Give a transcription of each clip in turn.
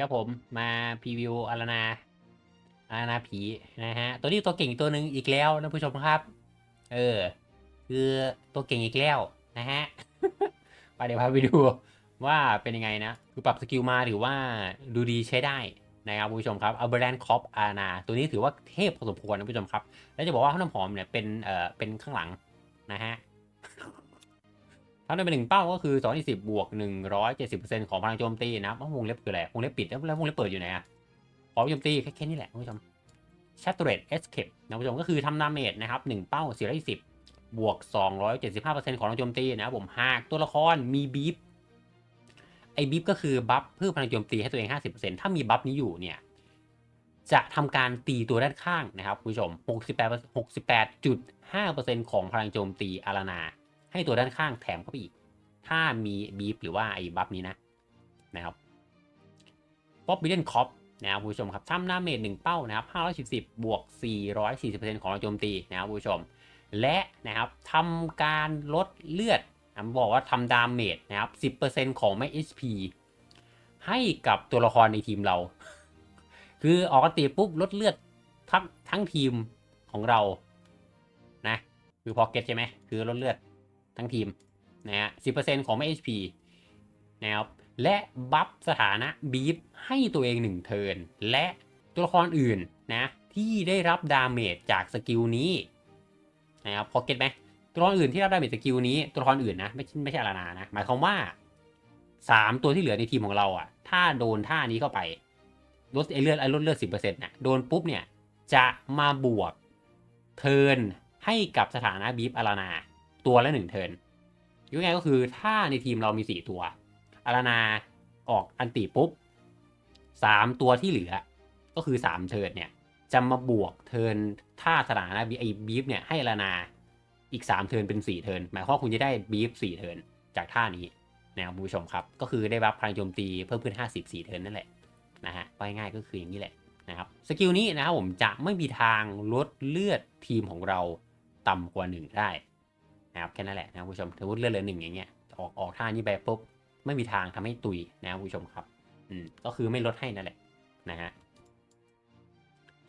ครับผมมาพรีวิวอารานาอารานาผีนะฮะตัวนี้ตัวเก่งตัวหนึ่งอีกแล้วนะผู้ชมครับ เออ คือตัวเก่งอีกแล้วนะฮะไปเดี๋ยวพาไปดูว่าเป็นยังไงนะ คือปรับสกิลมาถือว่าดูดีใช้ได้นะครับผู้ชมครับเอาเบรนด์คอปอานาตัวนี้ถือว่าเทพพอสมควรนะผู้ชมครับ แล้วจะบอกว่าข้าวน้ำหอมเนี่ยเป็นเอ่อเป็นข้างหลังนะฮะ ถ้าได้เป็นหนึ่งเป้าก็คือ2 0บบวก170%ของพลังโจมตีนะครับวงเล็บคืออะไรวงเล็บปิดแล้วแล้ววงเล็บเปิดอยู่ไหนอะขอโจมตีแค่แค่นี้แหละคุณผู้ชม Saturate Escape นะคุณผู้ชมก็คือทำดาเมจนะครับ1เป้า420บวก275%ของพลังโจมตีนะครับผมหากตัวละครมีบีฟไอ้บีฟก็คือบัฟเพิ่มพลังโจมตีให้ตัวเอง50%ถ้ามีบัฟนี้อยู่เนี่ยจะทำการตีตัวด้านข้างนะครับคุณผู้ชม 68 68.5%ของพลังโจมตีอารานา ให้ตัวด้านข้างแถมเข้าไปอีก ถ้ามีบีฟหรือว่าไอ้บัฟนี้นะนะครับป๊อปบิเดนคอปนะครับผู้ชมครับทำหน้าเมจหนึ่งเป้านะครับ540บวก 440%ของโจมตีนะครับผู้ชม และนะครับทำการลดเลือดผมบอกว่าทำดาเมจนะครับ 10%ของไม่ HP ให้กับตัวละครในทีมเรา คือออกตีปุ๊บลดเลือดทั้งทั้งทีมของเรานะคือพอเก็ตใช่ไหมคือลดเลือด ทั้งทีมนะฮะ10%ของไม่ HP นะครับ และบัฟสถานะบีฟให้ตัวเอง 1 เทิร์น และตัวละครอื่นนะที่ได้รับดาเมจจากสกิลนี้นะครับพอเก็ตไหมตัวละครอื่นที่รับดาเมจสกิลนี้ตัวละครอื่นนะไม่ใช่ไม่ใช่อารานานะหมายความว่า 3 ตัวที่เหลือในทีมของเราอะถ้าโดนท่านี้เข้าไปลดไอเลือดไอลดเลือดสิบเปอร์เซ็นต์น่ะโดนปุ๊บเนี่ยจะมาบวกเทิร์นให้กับสถานะบีฟอารานา ตัวละหนึ่งเทิร์นยังไงก็คือถ้าในทีมเรามีสี่ตัวอารานาออกอันติปุ๊บสามตัวที่เหลือ ก็คือสามเทิร์นเนี่ยจะมาบวกเทิร์นท่าสถานะไอบีฟเนี่ยให้อารานาอีกสามเทิร์นเป็นสี่เทิร์นหมายความว่าคุณจะได้บีฟสี่เทิร์นจากท่านี้นะครับผู้ชมครับ ก็คือได้รับพลังโจมตีเพิ่มขึ้นห้าสิบสี่เทิร์นนั่นแหละนะฮะว่าง่ายก็คืออย่างนี้แหละนะครับสกิลนี้นะครับผมจะไม่มีทางลดเลือดทีมของเราต่ำกว่า 1 ได้ นะครับแค่นั้นแหละนะผู้ชมถือว่าเลือดเหลือหนึ่งอย่างเงี้ยออกออกท่านี้ไปปุ๊บไม่มีทางทำให้ตุยนะผู้ชมครับอืมก็คือไม่ลดให้นั่นแหละนะฮะ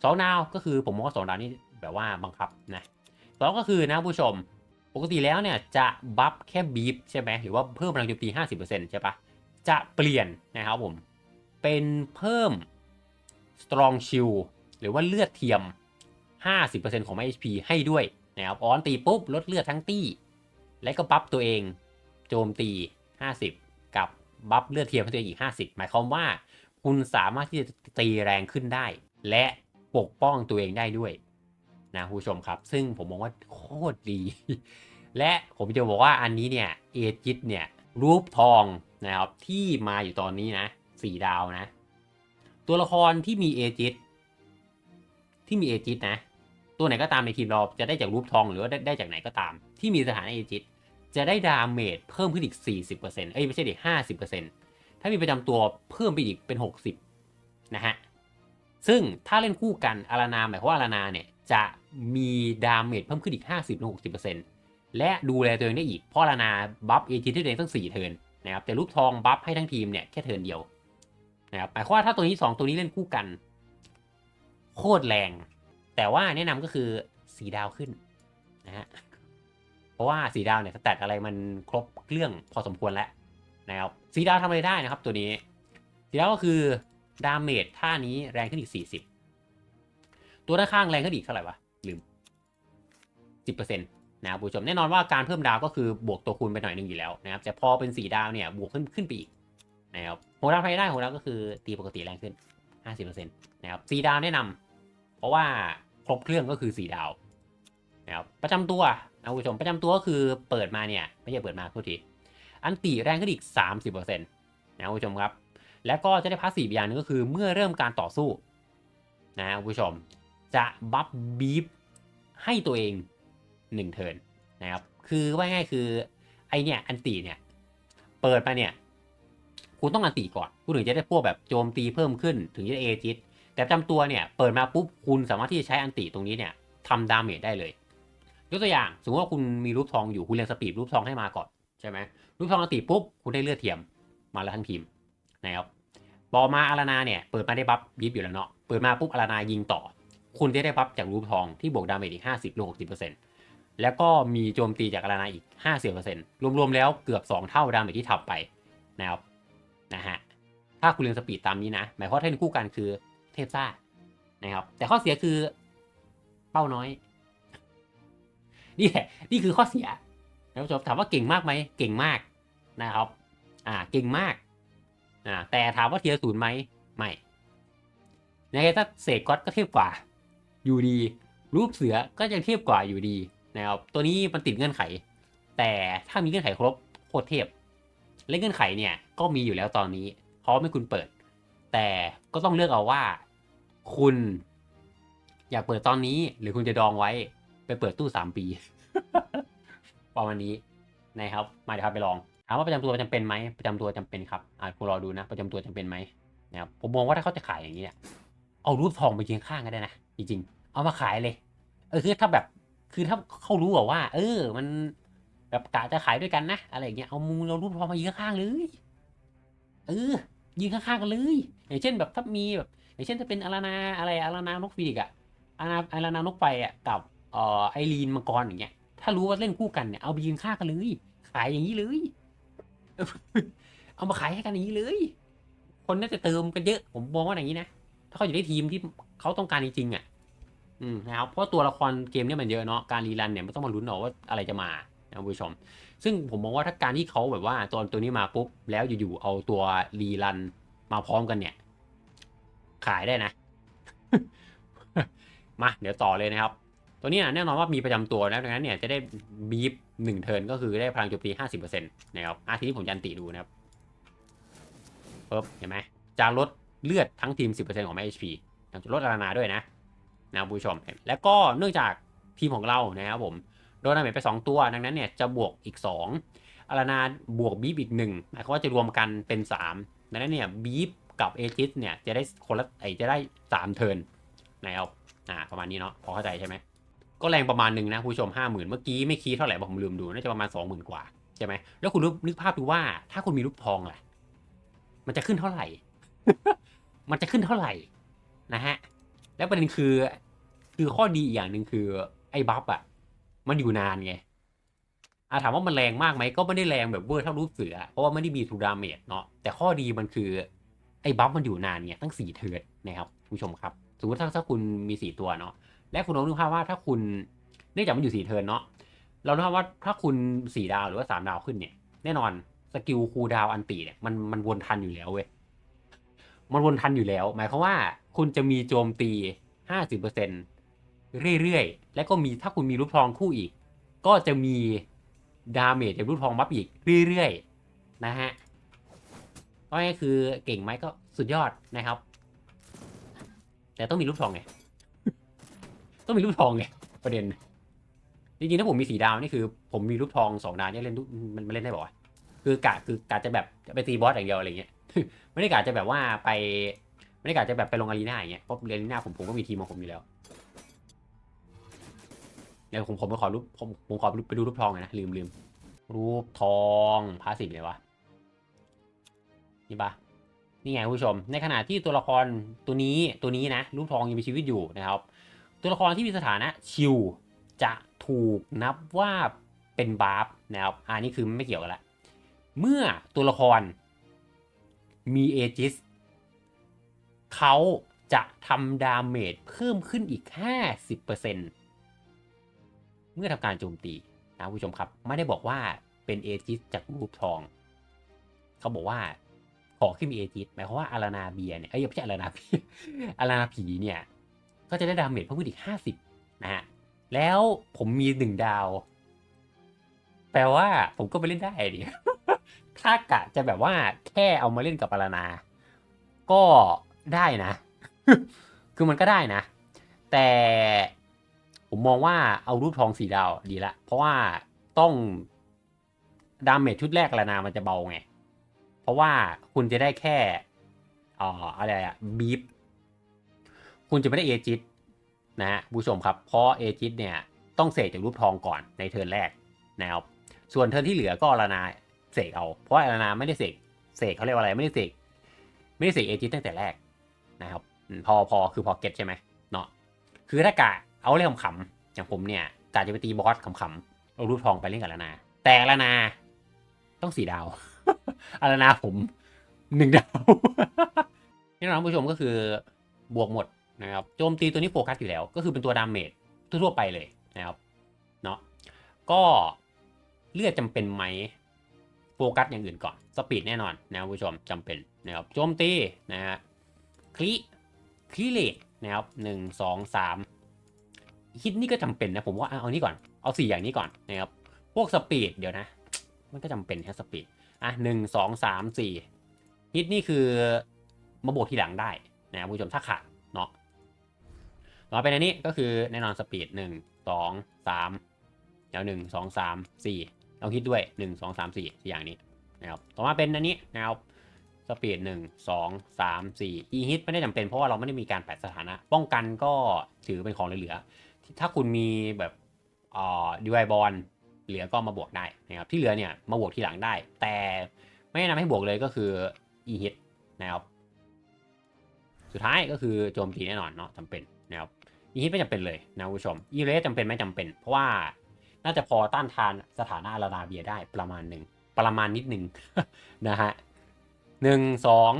สองดาวก็คือผมมองว่าสองดาวนี่แบบว่าบังคับนะสองก็คือนะผู้ชมปกติแล้วเนี่ยจะบัฟแค่บีฟใช่ไหมหรือว่าเพิ่มพลังโจมตี50%ใช่ปะจะเปลี่ยนนะครับผมเป็นเพิ่ม strong shield หรือว่าเลือดเทียม 50%ของ HP ให้ด้วย นะครับออนตีปุ๊บลดเลือดทั้งตี้ และก็บัฟตัวเอง โจมตี 50 กับบัฟเลือดเทียมตัวเองอีก 50 หมายความว่า คุณสามารถที่จะตีแรงขึ้นได้ และปกป้องตัวเองได้ด้วยนะผู้ชมครับ ซึ่งผมมองว่าโคตรดี และผมจะบอกว่าอันนี้เนี่ยเอจิตเนี่ยรูปทองนะครับที่มาอยู่ตอนนี้นะสี่ดาวนะ ตัวละครที่มีเอจิตที่มีเอจิตนะ ตัวไหนก็ตามในทีมเราจะได้จากรูปทองหรือว่าได้จากไหนก็ตาม ที่มีสถานะเอจิตจะได้ดาเมจเพิ่มขึ้นอีก 40%เอ้ยไม่ใช่ดิ50%ถ้ามีประจำตัวเพิ่มไปอีกเป็น 60 นะฮะ ซึ่งถ้าเล่นคู่กันอารานาหมายความว่าอารานาเนี่ยจะมีดาเมจเพิ่มขึ้นอีก 50-60%และดูแลตัวเองได้อีก เพราะอารานาบัฟเอจิตที่ตัวเองตั้ง4เทิร์นนะครับแต่รูปทองบัฟให้ทั้งทีมเนี่ยแค่เทิร์นเดียวนะครับหมายความว่าถ้าตัวนี้ 2 ตัวนี้เล่นคู่กัน โคตรแรง แต่ว่าแนะนำก็คือสีดาวขึ้นนะฮะเพราะว่าสีดาวเนี่ยสแตทอะไรมันครบเครื่องพอสมควรแล้วนะครับสีดาวทำอะไรได้นะครับตัวนี้สีดาวก็คือดาเมจท่านี้แรงขึ้นอีก 40 ตัวด้านข้างแรงขึ้นอีกเท่าไหร่วะลืม 10%นะครับผู้ชมแน่นอนว่าการเพิ่มดาวก็คือบวกตัวคูณไปหน่อยหนึงอยู่แล้วนะครับแต่พอเป็นสีดาวเนี่ยบวกขึ้นขึ้นไปอีกนะครับโหดาวไฟได้โหดาวก็คือตีปกติแรงขึ้น 50%นะครับสีดาวแนะนำเพราะว่า ครบเครื่องก็คือสีดาวนะครับประจำตัวนะผู้ชมประจำตัวก็คือเปิดมาเนี่ยไม่ใช่เปิดมาพูดทีอันตีแรงขึ้นอีก 30%นะคุณผู้ชมครับ แล้วก็จะได้พาสซีฟอย่างนึงก็คือเมื่อเริ่มการต่อสู้นะคุณผู้ชมจะบัฟบีฟให้ตัวเอง1เทิร์นนะครับคือว่าง่ายคือไอเนี่ยอันตีเนี่ยเปิดมาเนี่ยคุณต้องอันตีก่อน คุณถึงจะได้พวกแบบโจมตีเพิ่มขึ้นถึงจะเอจิต แต่ประจำตัวเนี่ยเปิดมาปุ๊บคุณสามารถที่จะใช้อันตีตรงนี้เนี่ยทำดาเมจได้เลย ยกตัวอย่างสมมติว่าคุณมีรูปทองอยู่คุณเรียงสปีดรูปทองให้มาก่อนใช่ไหมรูปทองอันตีปุ๊บคุณได้เลือดเทียมมาแล้วทั้งทีมนะครับต่อมาอารานาเนี่ยเปิดมาได้บัฟยิบอยู่แล้วเนาะเปิดมาปุ๊บอารานายิงต่อ คุณจะได้บัฟจากรูปทองที่บวกดาเมจอีก 50ลง60%แล้วก็มีโจมตีจากอารานาอีก 50%รวมๆแล้วเกือบ 2 เท่าดาเมจที่ทำไปนะครับนะฮะถ้าคุณเรียนสปีดตามนี้นะ หมายความว่าถ้าเป็นคู่กันคือ ทพซ่านะครับ แต่ข้อเสียคือเป้าน้อย นี่แหละนี่คือข้อเสียนะผู้ชมถามว่าเก่งมากไหมเก่งมากนะครับ อ่าเก่งมากอ่าแต่ถามว่าเทียศูนย์ไหมไม่ยังไงถ้าเสกก็อตก็เทียบกว่า อยู่ดี รูปเสือก็ยังเทียบกว่าอยู่ดีนะครับตัวนี้มันติดเงื่อนไข แต่ถ้ามีเงื่อนไขครบโคตรเทพและเงื่อนไขเนี่ยก็มีอยู่แล้วตอนนี้พร้อมให้คุณเปิด แต่ก็ต้องเลือกเอาว่า คุณ อยากเปิดตอนนี้ หรือคุณจะดองไว้ ไปเปิดตู้สามปีประมาณนี้นะครับ มาเดี๋ยวครับไปลองถามว่าประจำตัวจำเป็นไหมประจำตัวจำเป็นครับอ่าคุณรอดูนะ ประจำตัวจำเป็นไหมนะครับผมมองว่าถ้าเขาจะขายอย่างนี้เนี่ยเอารูปทองไปเคียงข้างก็ได้นะจริงๆ เอามาขายเลย เออคือถ้าแบบคือถ้าเขารู้อว่า เออ มันแบบกะจะขายด้วยกันนะอะไรอย่างเงี้ยเอามูเรารูปทองมายืนข้างเลยเออยืนข้างๆกันเลย อย่างเช่นแบบถ้ามีแบบ อย่างเช่นถ้าเป็นอารานาอะไรอารานา นกฟีนิกอะอาราอารานา นกไฟอะกับเอ่อไอรีนมังกรอย่างเงี้ย ถ้ารู้ว่าเล่นคู่กันเนี่ย เอาไปยืนข้ากันเลย ขายอย่างนี้เลย เอามาขายให้กันอย่างนี้เลย คนน่าจะเติมกันเยอะ ผมมองว่าอย่างนี้นะ ถ้าเขาอยู่ในทีมที่เขาต้องการจริงๆอะ อืมนะครับ เพราะตัวละครเกมเนี่ยมันเยอะเนาะ การรีรันเนี่ยไม่ต้องมาลุ้นหรอกว่าอะไรจะมานะคุณผู้ชม ซึ่งผมมองว่าถ้าการที่เขาแบบว่าตอนตัวนี้มาปุ๊บ แล้วอยู่ๆเอาตัวรีรันมาพร้อมกันเนี่ย ขายได้นะ มาเดี๋ยวต่อเลยนะครับ ตัวนี้แน่นอนว่ามีประจำตัวนะดังนั้นเนี่ยจะได้บีฟหนึ่งเทิร์นก็คือได้พลังโจมตีห้าสิบเปอร์เซ็นต์นะครับอาทีนี้ผมจะอันติดูนะครับปึ๊บเห็นไหมจะลดเลือดทั้งทีม 10%ของแม่ HP นะครับจะลดอารานาด้วยนะนะผู้ชม แล้วก็เนื่องจากทีมของเรานะครับผมโดนดาเมจไป 2 ตัว ดังนั้นเนี่ยจะบวกอีก 2อารานาบวกบีฟอีก 1 หมายความว่าจะรวมกันเป็น 3 ดังนั้นเนี่ยบีฟ กับเอจิสเนี่ยจะได้คนละไอจะได้3เทิร์นนะครับอ่าประมาณนี้เนาะพอเข้าใจใช่ไหมก็แรงประมาณหนึ่งนะผู้ชมห้าหมื่นเมื่อกี้ไม่คีดเท่าไหร่ผมลืมดูน่าจะประมาณสองหมื่นกว่าใช่ไหมแล้วคุณนึกภาพดูว่าถ้าคุณมีรูปทองล่ะ มันจะขึ้นเท่าไหร่ มันจะขึ้นเท่าไหร่นะฮะแล้วประเด็นคือคือข้อดีอีกอย่างหนึ่งคือไอ้บัฟอะมันอยู่นานไงอาถามว่ามันแรงมากไหมก็ไม่ได้แรงแบบเวอร์เท่ารูปเสือ เพราะว่าไม่ได้มีทูดามเมจเนาะแต่ข้อดีมันคือ ไอ้บัฟมันอยู่นานไงตั้งสี่เทิร์นนะครับผู้ชมครับสมมติถ้าถ้าคุณมีสี่ตัวเนาะและคุณลองนึกภาพว่าถ้าคุณเนื่องจากมันอยู่สี่เทิร์นเนาะเรานึกภาพว่าถ้าคุณสี่ดาวหรือว่าสามดาวขึ้นเนี่ยแน่นอนสกิลคูดาวอันตีเนี่ยมันมันวนทันอยู่แล้วเว้ยมันวนทันอยู่แล้ว หมายความว่าคุณจะมีโจมตีห้าสิบเปอร์เซ็นเรื่อยๆ และก็มีถ้าคุณมีรูปทองคู่อีก ก็จะมีดาเมจจากรูปทองบัฟอีกเรื่อยๆ นะฮะ ก็ง่คือเก่งไหมก็สุดยอดนะครับ แต่ต้องมีรูปทองไง ต้องมีรูปทองไงประเด็น จริงๆถ้าผมมีสีดาวนี่คือ ผมมีรูปทองสองดาวเนี่ยเล่นมันมันเล่นได้บ่อยคือกะคือกะจะแบบจะไปตีบอสอย่างเดียวอะไรเงี้ย ไม่ได้กะจะแบบว่าไปไม่ได้กะจะแบบไปลงอารีนาอย่างเงี้ยเพราะอารีนาผมผมก็มีทีมของผมอยู่แล้วเดี๋ยวผมผมไปขอรูปผมผมขอไปดูรูปทองหน่อยนะลืมลืมรูปทองพาสิบเลยวะ นี่ปะนี่ไงคุณผู้ชม ในขณะที่ตัวละครตัวนี้ตัวนี้นะรูปทองยังมีชีวิตอยู่นะครับ ตัวละครที่มีสถานะชิวจะถูกนับว่าเป็นบาร์ฟนะครับอันนี้คือไม่เกี่ยวกันละเมื่อตัวละครมีเอจิสเขาจะทำดาเมจเพิ่มขึ้นอีก 50%เมื่อทำการโจมตีนะคุณผู้ชมครับ ไม่ได้บอกว่าเป็นเอจิสจากรูปทอง เขาบอกว่า ของที่มีเอจิตหมายความว่าอารานาเบียเนี่ยเอ้ยไม่ใช่อารานาเบียอารานาผีเนี่ย ก็จะได้ดาเมจเพิ่มขึ้นอีกห้าสิบนะฮะแล้วผมมีหนึ่งดาว แปลว่าผมก็ไปเล่นได้ดิถ้ากะจะแบบว่าแค่เอามาเล่นกับอารานา ก็ได้นะ คือมันก็ได้นะ แต่ผมมองว่าเอารูปทองสีดาวดีละ เพราะว่าต้องดาเมจชุดแรกอารานามันจะเบาไง ราะว่าคุณจะได้แค่อ่ออะไรอะบีฟคุณจะไม่ได้เอจิตนะฮะผู้ชมครับ เพราะเอจิตเนี่ยต้องเสกจากรูปทองก่อนในเทิร์นแรกนะครับส่วนเทิร์นที่เหลือก็อารานาเสกเอา เพราะอารานาไม่ได้เสกเสกเขาเรียกว่าอะไรไม่ได้เสกไม่ได้เสกเอจิตตั้งแต่แรกนะครับพอพอคือพอเก็ตใช่ไหมเนาะคือถ้ากะเอาเล่นขำๆอย่างผมเนี่ยกะจะไปตีบอสขำๆเอารูปทองไปเล่นกับละนาแต่ละนาต้องสี่ดาว อารานาผมหนึ่งดาวนี่นะท่านผู้ชมก็คือบวกหมดนะครับโจมตีตัวนี้โฟกัสอยู่แล้ว ก็คือเป็นตัวดาเมจทั่วไปเลยนะครับเนาะก็เลือดจำเป็นไหมโฟกัสอย่างอื่นก่อนสปีดแน่นอนนะครับผู้ชมจำเป็นนะครับโจมตีนะฮะคลิคลิเลตนะครับหนึ่งสองสามฮิตนี่ก็จำเป็นนะผมว่าเอาเอานี่ก่อนเอาสี่อย่างนี้ก่อนนะครับพวกสปีดเดี๋ยวนะ มันก็จำเป็นแค่สปีด อะหนึ่งสองสามสี่ฮิตนี่คือมาบวกทีหลังได้นะครับผู้ชมถ้าขาดเนาะต่อไปในนี้ก็คือแน่นอนสปีดหนึ่งสองสามแล้วหนึ่งสองสามสี่เราคิดด้วยหนึ่งสองสามสี่สี่อย่างนี้นะครับต่อมาเป็นอันนี้นะครับสปีดหนึ่งสองสามสี่อีฮิตไม่ได้จำเป็นเพราะว่าเราไม่ได้มีการแปะสถานะ ป้องกันก็ถือเป็นของเหลือๆถ้าคุณมีแบบอ่าดีไวบอล เหลือก็มาบวกได้นะครับที่เหลือเนี่ยมาบวกทีหลังได้ แต่ไม่แนะนำให้บวกเลยก็คือ e hit นะครับสุดท้ายก็คือโจมตีแน่นอนเนาะจำเป็นนะครับ e hit ไม่จำเป็นเลยนะคุณผู้ชม e r a s e จำเป็นไหม่จำเป็น เพราะว่าน่าจะพอต้านทานสถานะอาราดาเบียได้ประมาณหนึ่งประมาณนิดหนึ่งนะฮะหนึ่งสอง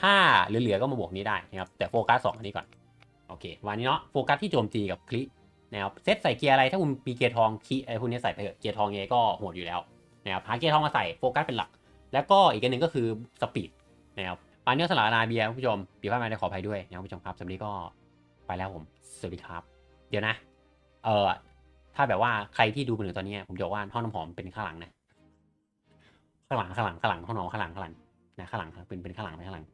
ถ้าเหลือๆก็มาบวกนี้ได้นะครับแต่โฟกัสสองอันนี้ก่อนโอเควันนี้เนาะโฟกัสที่โจมตีกับคลิ นะครับเซตใส่เกียร์อะไรถ้าคุณมีเกียร์ทองคีไอ้พวกนี้ใส่ไปเกียร์ทองเงก็โหดอยู่แล้วนะครับหาเกียร์ทองมาใส่โฟกัสเป็นหลัก แล้วก็อีกอันหนึ่งก็คือสปีดนะครับปานเนื้อสลานาเบียคุณผู้ชมปีพาดมาได้ขออภัยด้วยนะครับคุณผู้ชมครับสำหรับนี้ก็ไปแล้วผมสวัสดีครับ เดี๋ยวนะ เออถ้าแบบว่าใครที่ดูมาถึงตอนนี้ผมจะว่าห้องน้ำหอมเป็นข้างหลังนะข้างหลังข้างหลังข้างหลังห้องนอนข้างหลังข้างหลังนะข้างหลังเป็นเป็นข้างหลังเป็นข้างหลัง